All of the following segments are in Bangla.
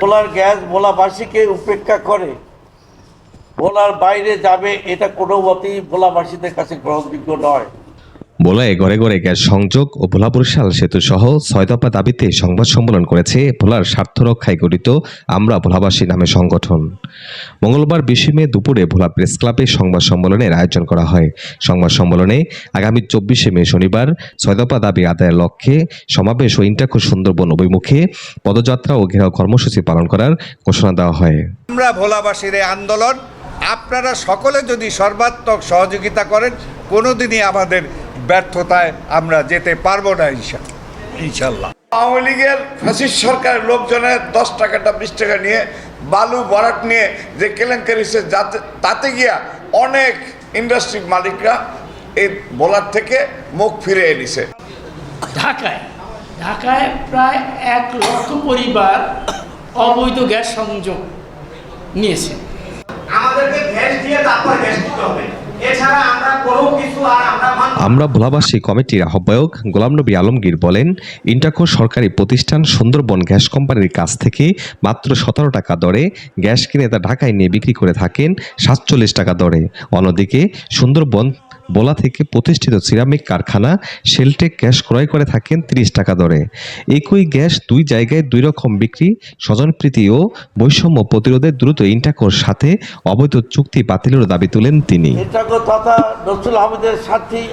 ভোলার গ্যাস ভোলাবাসীকে উপেক্ষা করে। ভোলার বাইরে যাবে এটা কোনোমতেই ভোলাবাসীদের কাছে গ্রহণযোগ্য নয়। ভোলায় ঘরে ঘরে গ্যাস সংযোগ ও ভোলা বরিশাল সেতু সহ ছয় দফা দাবিতে সংবাদ সম্মেলন করেছে ভোলার স্বার্থ রক্ষায় গঠিত আমরা ভোলাবাসী নামে সংগঠন। মঙ্গলবার বিশে মে দুপুরে ভোলা প্রেস ক্লাবে সংবাদ সম্মেলনের আয়োজন করা হয়। সংবাদ সম্মেলনে আগামী চব্বিশে মে শনিবার ছয় দফা দাবি আদায়ের লক্ষ্যে সমাবেশ ও ইন্টাকো সুন্দরবন অভিমুখে পদযাত্রা ও ঘেরাও কর্মসূচি পালন করার ঘোষণা দেওয়া হয়। আমরা ভোলাবাসীর আন্দোলন আপনারা সকলে যদি সর্বাত্মক সহযোগিতা করেন, কোনোদিনই আমাদের ব্যর্থতায় আমরা যেতে পারব না ইনশা ইনশাল্লাহ। আওয়ামী লীগের ফ্যাসিস্ট সরকারের লোকজনের দশ টাকাটা বিশ টাকা নিয়ে বালু বরাট নিয়ে যে কেলেঙ্কারি হচ্ছে যাতে তাতে গিয়া অনেক ইন্ডাস্ট্রির মালিকরা এই বোলার থেকে মুখ ফিরে এনেছে। ঢাকায় ঢাকায় প্রায় এক লক্ষ পরিবার অবৈধ গ্যাস সংযোগ নিয়েছে। আমাদেরকে গ্যাস দিয়ে তারপর গ্যাস দিতে হবে। এছাড়া আমরা কোনো কিছু আর আমরা। আমরা ভোলাবাসী কমিটির আহ্বায়ক গোলাম নবী আলমগীর বলেন ইন্টাকো সরকারি প্রতিষ্ঠান সুন্দরবন গ্যাস কোম্পানির কাছ থেকে মাত্র সতেরো টাকা দরে গ্যাস কিনে তা ঢাকায় নিয়ে বিক্রি করে থাকেন সাতচল্লিশ টাকা দরে। অন্যদিকে সুন্দরবন বোলা থেকে প্রতিষ্ঠিত সিরামিক কারখানা শেলটেক গ্যাস ক্রয় করে থাকেন তিরিশ টাকা দরে। একই গ্যাস দুই জায়গায় দুই রকম বিক্রি, স্বজনপ্রীতি ও বৈষম্য প্রতিরোধে দ্রুত ইন্টাকোর সাথে অবৈধ চুক্তি বাতিলের দাবি তুলেন তিনি। আহমেদের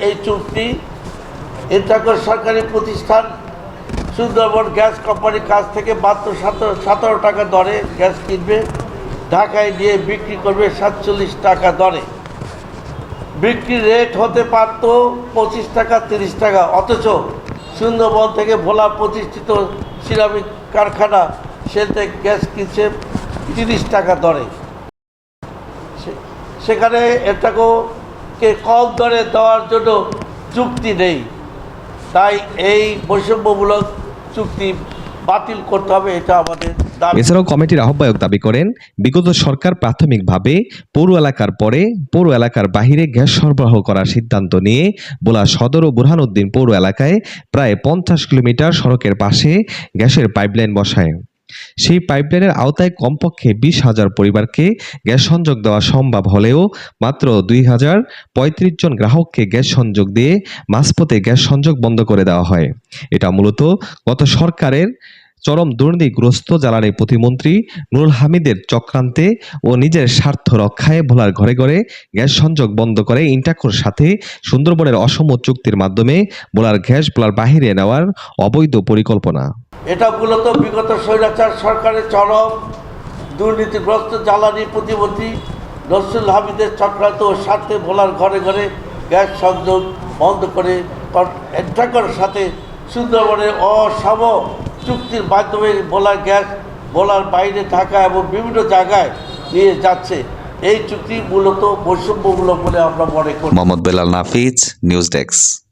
এই চুক্তি। এটাকো সরকারি প্রতিষ্ঠান সুন্দরবন গ্যাস কোম্পানির কাছ থেকে মাত্র সতেরো সতেরো টাকা দরে গ্যাস কিনবে। ঢাকায় নিয়ে বিক্রি করবে সাতচল্লিশ টাকা দরে। বিক্রি রেট হতে পারত পঁচিশ টাকা, তিরিশ টাকা। অথচ সুন্দরবন থেকে ভোলা প্রতিষ্ঠিত সিরামিক কারখানা সেতে গ্যাস কিনছে তিরিশ টাকা দরে। সেখানে এটাকেও কে কম দরে দেওয়ার জন্য চুক্তি নেই। তাই এই বৈষম্যমূলক চুক্তি বাতিল করতে হবে, এটা আমাদের এছাড়াও কমিটির আহ্বায়ক দাবি করেন, বিগত সরকার প্রাথমিকভাবে পৌর এলাকার পরে পৌর এলাকার বাহিরে গ্যাস সরবরাহ করার সিদ্ধান্ত নিয়ে বোলা সদর ও বুরহানুদ্দিন পৌর এলাকায় প্রায় পঞ্চাশ কিলোমিটার সড়কের পাশে গ্যাসের পাইপলাইন বসায়। সেই পাইপলাইনের আওতায় কমপক্ষে বিশ হাজার পরিবারকে গ্যাস সংযোগ দেওয়া সম্ভব হলেও মাত্র দুই হাজার পঁয়ত্রিশ জন গ্রাহককে গ্যাস সংযোগ দিয়ে মাঝপথে গ্যাস সংযোগ বন্ধ করে দেওয়া হয়। এটা মূলত গত সরকারের চরম দুর্নীতিগ্রস্ত জ্বালানি প্রতিমন্ত্রী নুরুল হামিদের চক্রান্তে ও নিজের স্বার্থ রক্ষায় ভোলার ঘরে ঘরে গ্যাস সংযোগ বন্ধ করে ইন্টাকোর সাথে সুন্দরবনের অসম চুক্তির মাধ্যমে ভোলার গ্যাস ভোলার বাহিরে নেওয়ার অবৈধ পরিকল্পনা। এটা মূলত বিগত স্বৈরাচার সরকারের চরম দুর্নীতিগ্রস্ত জ্বালানি প্রতিমন্ত্রী নসরুল হামিদের চক্রান্ত ও স্বার্থে ভোলার ঘরে ঘরে গ্যাস সংযোগ বন্ধ করে সাথে সুন্দরবনের অসম চুক্তির মাধ্যমে বলা গ্যাস বলার বাইরে থাকা এবং বিভিন্ন জায়গায় নিয়ে যাচ্ছে। এই চুক্তি মূলত বৈষম্যমূলক বলে আমরা মনে করি। Mohammad Belal Nafiz, news desk.